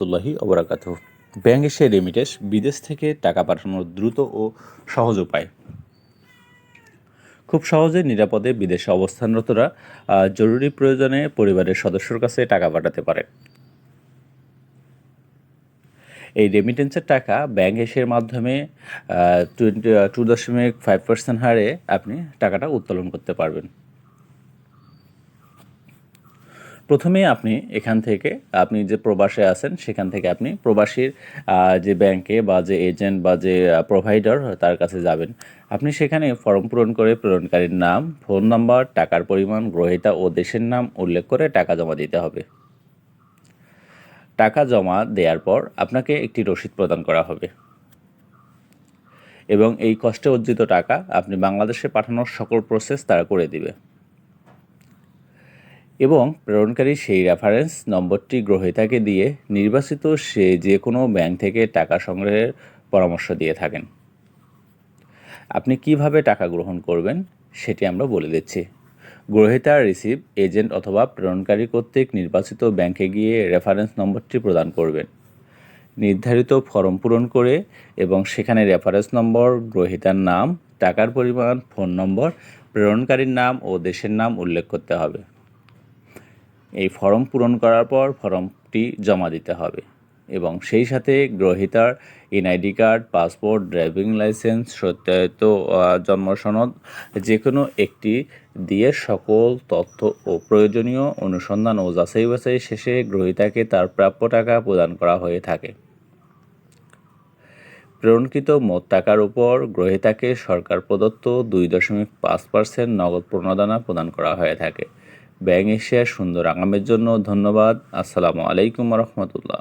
রহমতুল্লাহি অবরাকাত ব্যাংক এসে রেমিটেন্স বিদেশ থেকে টাকা পাঠানোর দ্রুত ও সহজ উপায়। খুব সহজে নিরাপদে বিদেশে অবস্থানরতরা জরুরি প্রয়োজনে পরিবারের সদস্যর কাছে টাকা পাঠাতে পারে। এই রেমিটেন্সের টাকা ব্যাংক এসের মাধ্যমে টু দশমিক ফাইভ পার্সেন্ট হারে আপনি টাকাটা উত্তোলন করতে পারবেন। প্রথমে আপনি এখান থেকে, আপনি যে প্রবাসে আছেন, সেখান থেকে আপনি প্রবাসীর যে ব্যাংকে বা যে এজেন্ট বা যে প্রোভাইডার তার কাছে যাবেন। আপনি সেখানে ফর্ম পূরণ করে প্রেরণকারীর নাম ফোন নাম্বার টাকার পরিমাণ, গ্রহীতা ও দেশের নাম উল্লেখ করে টাকা জমা দিতে হবে। টাকা জমা দেওয়ার পর আপনাকে একটি রসিদ প্রদান করা হবে। এবং এই কষ্টে অর্জিত টাকা আপনি বাংলাদেশে পাঠানোর সকল প্রসেস তারা করে দিবে। এবং প্রেরণকারী সেই রেফারেন্স নম্বরটি গ্রহীতাকে দিয়ে নির্বাচিত সে যে কোনো ব্যাংক থেকে টাকা সংগ্রহের পরামর্শ দিয়ে থাকেন। আপনি কীভাবে টাকা গ্রহণ করবেন সেটি আমরা বলে দিচ্ছি। গ্রহীতার রিসিভ এজেন্ট অথবা প্রেরণকারী কর্তৃক নির্বাচিত ব্যাংকে গিয়ে রেফারেন্স নম্বরটি প্রদান করবেন। নির্ধারিত ফর্ম পূরণ করে এবং সেখানে রেফারেন্স নম্বর, গ্রহীতার নাম, টাকার পরিমাণ ফোন নম্বর প্রেরণকারীর নাম ও দেশের নাম উল্লেখ করতে হবে। এই ফর্ম পূরণ করার পর ফর্মটি জমা দিতে হবে এবং সেই সাথে গ্রহীতার NID card, passport, driving licence, সত্যায়িত জন্ম সনদ যে কোনো একটি দিয়ে সকল তথ্য ও প্রয়োজনীয় অনুসন্ধান ও যাচাই বাছাই শেষে গ্রহীতাকে তার প্রাপ্য টাকা প্রদান করা হয়ে থাকে। প্রেরণকৃত মোট টাকার উপর গ্রহীতাকে সরকার প্রদত্ত দুই দশমিক পাঁচ পার্সেন্ট নগদ প্রণোদনা প্রদান করা হয়ে থাকে। ব্যাংক এশিয়ার সুন্দর আগামের জন্য ধন্যবাদ। আসসালামু আলাইকুম রহমতুল্লাহ।